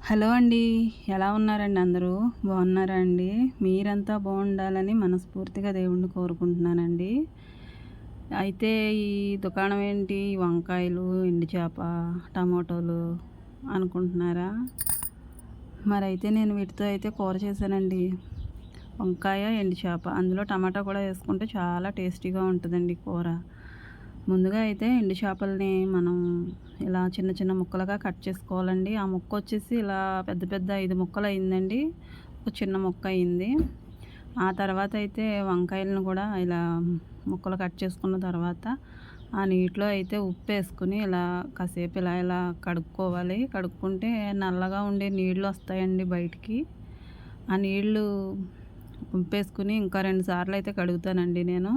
Hello అండి ఎలా ఉన్నారండి అందరూ? బాగున్నారా అండి? మీరంతా బాగుండాలని మనస్ఫూర్తిగా దేవుణ్ణి కోరుకుంటున్నానండి. అయితే ఈ దుకాణం ఏంటి? వంకాయలు ఎండు చేప టమాటోలు అనుకుంటున్నారా? మరి అయితే నేను వీటితో అయితే కూర చేశానండి. వంకాయ ఎండు చేప అందులో టమాటా కూడా వేసుకుంటే చాలా టేస్టీగా ఉంటుందండి కూర. ముందుగా అయితే ఎండు చేపల్ని మనం ఇలా చిన్న చిన్న ముక్కలుగా కట్ చేసుకోవాలండి. ఆ ముక్క వచ్చేసి ఇలా పెద్ద పెద్ద ఐదు ముక్కలు అయిందండి ఒక చిన్న ముక్క అయింది. ఆ తర్వాత అయితే వంకాయలను కూడా ఇలా ముక్కలు కట్ చేసుకున్న తర్వాత ఆ నీటిలో అయితే ఉప్పు వేసుకుని ఇలా కాసేపు ఇలా ఇలా కడుక్కోవాలి. కడుక్కుంటే నల్లగా ఉండే నీళ్ళు వస్తాయండి బయటికి. ఆ నీళ్ళు ఉప్పు వేసుకుని ఇంకా రెండు సార్లు అయితే కడుగుతానండి నేను.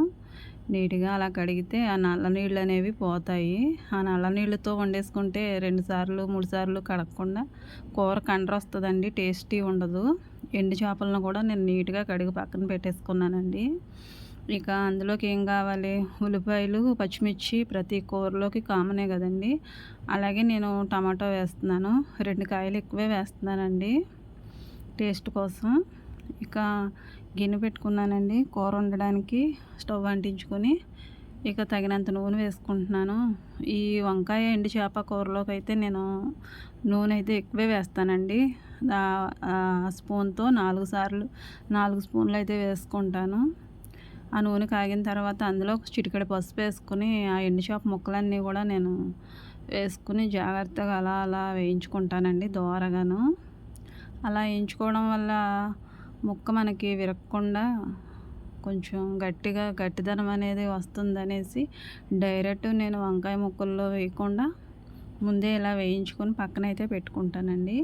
నీట్గా అలా కడిగితే ఆ నల్ల నీళ్ళు అనేవి పోతాయి. ఆ నల్ల నీళ్ళతో వండేసుకుంటే రెండు సార్లు మూడు సార్లు కడగకుండా కూర కండ్ర వస్తుందండి టేస్టీ ఉండదు. ఎండు చేపలను కూడా నేను నీట్గా కడిగి పక్కన పెట్టేసుకున్నానండి. ఇక అందులోకి ఏం కావాలి? ఉల్లిపాయలు పచ్చిమిర్చి ప్రతి కూరలోకి కామనే కదండి. అలాగే నేను టమాటో వేస్తున్నాను. రెండు కాయలు ఎక్కువే వేస్తున్నానండి టేస్ట్ కోసం. ఇక గిన్నె పెట్టుకున్నానండి. కూర వండడానికి స్టవ్ అంటించుకొని ఇక తగినంత నూనె వేసుకుంటున్నాను. ఈ వంకాయ ఎండు చేప కూరలోకి అయితే నేను నూనె అయితే ఎక్కువే వేస్తానండి. స్పూన్తో నాలుగు సార్లు నాలుగు స్పూన్లు అయితే వేసుకుంటాను. ఆ నూనె కాగిన తర్వాత అందులో చిటికెడ పసుపు వేసుకుని ఆ ఎండు చేప ముక్కలన్నీ కూడా నేను వేసుకుని జాగ్రత్తగా అలా అలా వేయించుకుంటానండి దోరగాను. అలా వేయించుకోవడం వల్ల ముక్క మనకి విరగకుండా కొంచెం గట్టిగా గట్టిదనం అనేది వస్తుందనేసి డైరెక్ట్ నేను వంకాయ ముక్కల్లో వేయకుండా ముందే ఇలా వేయించుకొని పక్కన అయితే పెట్టుకుంటానండి.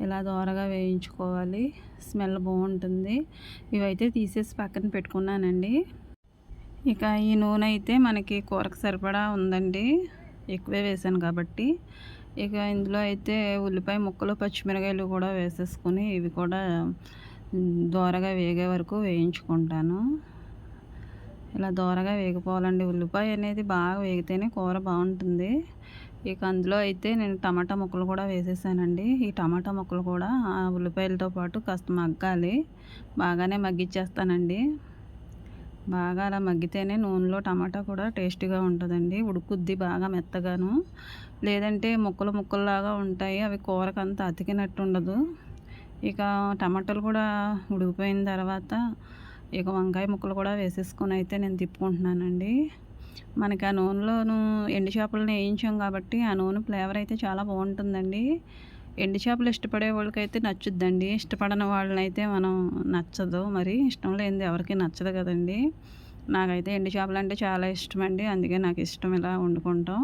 ఇలా దోరగా వేయించుకోవాలి. స్మెల్ బాగుంటుంది. ఇవైతే తీసేసి పక్కన పెట్టుకున్నానండి. ఇక ఈ నూనె అయితే మనకి కూరకు సరిపడా ఉందండి. ఎక్కువే వేసాను కాబట్టి. ఇక ఇందులో అయితే ఉల్లిపాయ ముక్కలు పచ్చిమిరకాయలు కూడా వేసేసుకొని ఇవి కూడా దోరగా వేగే వరకు వేయించుకుంటాను. ఇలా దోరగా వేగిపోవాలండి. ఉల్లిపాయ అనేది బాగా వేగితేనే కూర బాగుంటుంది. ఇక అందులో అయితే నేను టమాటా ముక్కలు కూడా వేసేసానండి. ఈ టమాటా ముక్కలు కూడా ఆ ఉల్లిపాయలతో పాటు కాస్త మగ్గాలి. బాగానే మగ్గిచ్చేస్తానండి. బాగా అలా మగ్గితేనే నూనెలో టమాటా కూడా టేస్టీగా ఉంటుందండి. ఉడుకుద్ది బాగా మెత్తగాను. లేదంటే ముక్కలు ముక్కల్లాగా ఉంటాయి. అవి కూరకంత అతికినట్టు ఉండదు. ఇక టమాటాలు కూడా ఉడికిపోయిన తర్వాత ఇక వంకాయ ముక్కలు కూడా వేసేసుకొని అయితే నేను తిప్పుకుంటున్నానండి. మనకి ఆ నూనెలోను ఎండు చేపలను వేయించాం కాబట్టి ఆ నూనె ఫ్లేవర్ అయితే చాలా బాగుంటుందండి. ఎండు చేపలు ఇష్టపడే వాళ్ళకైతే నచ్చుద్దండి. ఇష్టపడని వాళ్ళనైతే మనం నచ్చదు. మరి ఇష్టం లేనిది ఎవరికి నచ్చదు కదండి. నాకైతే ఎండు చేపలు అంటే చాలా ఇష్టం అండి అందుకే నాకు ఇష్టం ఇలా వండుకుంటాం.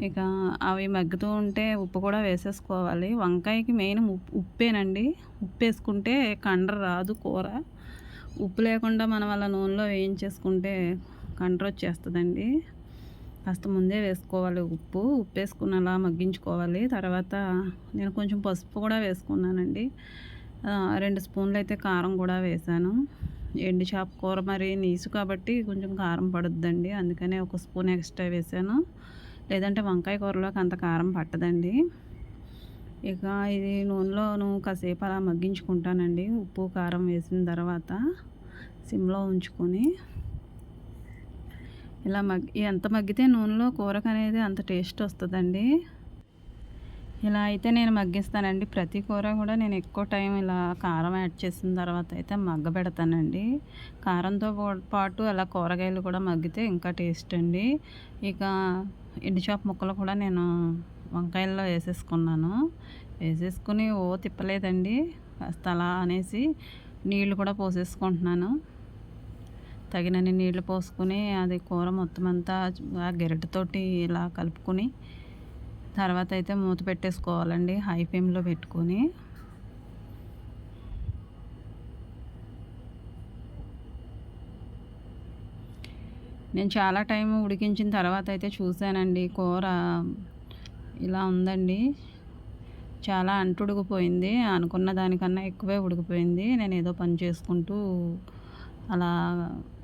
ఇక అవి మగ్గుతూ ఉంటే ఉప్పు కూడా వేసేసుకోవాలి. వంకాయకి మెయిన్ ఉప్పు ఉప్పేనండి. ఉప్పు వేసుకుంటే కండ్ర రాదు కూర. ఉప్పు లేకుండా మనం అలా నూనెలో వేయించేసుకుంటే కండ్ర వచ్చేస్తుందండి. కాస్త ముందే వేసుకోవాలి ఉప్పు. ఉప్పు వేసుకుని అలా మగ్గించుకోవాలి. తర్వాత నేను కొంచెం పసుపు కూడా వేసుకున్నానండి. రెండు స్పూన్లు అయితే కారం కూడా వేసాను. ఎండు చేప కూర మరి నీసు కాబట్టి కొంచెం కారం పడుద్దండి. అందుకనే ఒక స్పూన్ ఎక్స్ట్రా వేసాను. లేదంటే వంకాయ కూరలోకి అంత కారం పట్టదండి. ఇక ఇది నూనెలోను కాసేపు అలా మగ్గించుకుంటానండి. ఉప్పు కారం వేసిన తర్వాత సిమ్లో ఉంచుకొని ఇలా మగ్గి ఎంత మగ్గితే నూనెలో కూరకు అనేది అంత టేస్ట్ వస్తుందండి. ఇలా అయితే నేను మగ్గిస్తానండి. ప్రతి కూర కూడా నేను ఎక్కువ టైం ఇలా కారం యాడ్ చేసిన తర్వాత అయితే మగ్గ పెడతానండి కారంతో పాటు అలా కూరగాయలు కూడా మగ్గితే ఇంకా టేస్ట్ అండి. ఇక ఎండుచేప ముక్కలు కూడా నేను వంకాయల్లో వేసేసుకున్నాను. వేసేసుకుని ఓ తిప్పలేదండి. కాస్త అలా అనేసి నీళ్ళు కూడా పోసేసుకుంటున్నాను. తగినన్ని నీళ్ళు పోసుకుని అది కూర మొత్తం అంతా గెరటితోటి ఇలా కలుపుకొని తర్వాత అయితే మూత పెట్టేసుకోవాలండి హై ఫ్లేమ్లో పెట్టుకొని. నేను చాలా టైం ఉడికించిన తర్వాత అయితే చూశానండి కూర ఇలా ఉందండి. చాలా అంటుడిగిపోయింది అనుకున్న దానికన్నా ఎక్కువే ఉడికిపోయింది. నేను ఏదో పని చేసుకుంటూ అలా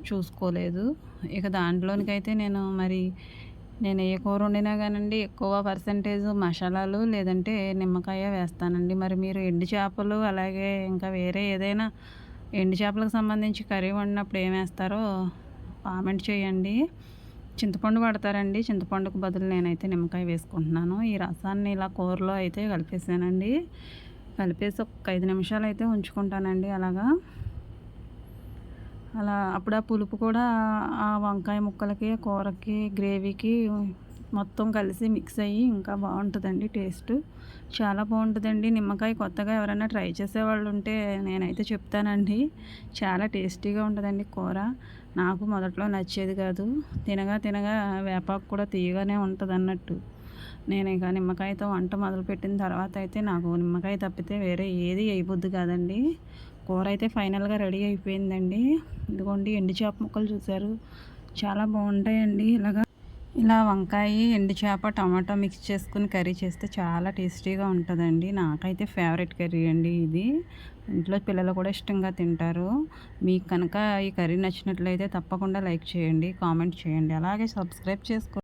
చూసుకోలేదు. ఇక దాంట్లోనికైతే నేను మరి నేను ఏ కూర వండినా కానండి ఎక్కువ పర్సంటేజ్ మసాలాలు లేదంటే నిమ్మకాయ వేస్తానండి. మరి మీరు ఎండు చేపలు అలాగే ఇంకా వేరే ఏదైనా ఎండు చేపలకు సంబంధించి కర్రీ వండినప్పుడు ఏం వేస్తారో కామెంట్ చేయండి. చింతపండు పడతారండి చింతపండుకు బదులు నేనైతే నిమ్మకాయ వేసుకుంటున్నాను. ఈ రసాన్ని ఇలా కూరలో అయితే కలిపేసానండి. కలిపేసి ఒక ఐదు నిమిషాలు అయితే ఉంచుకుంటానండి అలాగా. అలా అప్పుడు ఆ పులుపు కూడా ఆ వంకాయ ముక్కలకి కూరకి గ్రేవీకి మొత్తం కలిసి మిక్స్ అయ్యి ఇంకా బాగుంటుందండి టేస్ట్. చాలా బాగుంటుందండి. నిమ్మకాయ కొత్తగా ఎవరైనా ట్రై చేసేవాళ్ళు ఉంటే నేనైతే చెప్తానండి. చాలా టేస్టీగా ఉంటుందండి కూర. నాకు మొదట్లో నచ్చేది కాదు. తినగా తినగా వేపాకు కూడా తీయగానే ఉంటుంది అన్నట్టు నేను ఇక నిమ్మకాయతో వంట మొదలుపెట్టిన తర్వాత అయితే నాకు నిమ్మకాయ తప్పితే వేరే ఏది వేయబుద్ది కాదండి. కూర అయితే ఫైనల్గా రెడీ అయిపోయిందండి. ఇదిగోండి ఎండు చేప ముక్కలు చూసారు చాలా బాగుంటాయండి. ఇలాగా ఇలా వంకాయ ఎండు చేప టమాటా మిక్స్ చేసుకుని కర్రీ చేస్తే చాలా టేస్టీగా ఉంటుందండి. నాకైతే ఫేవరెట్ కర్రీ అండి ఇది. ఇంట్లో పిల్లలు కూడా ఇష్టంగా తింటారు. మీకు కనుక ఈ కర్రీ నచ్చినట్లయితే తప్పకుండా లైక్ చేయండి కామెంట్ చేయండి. అలాగే సబ్స్క్రైబ్ చేసుకో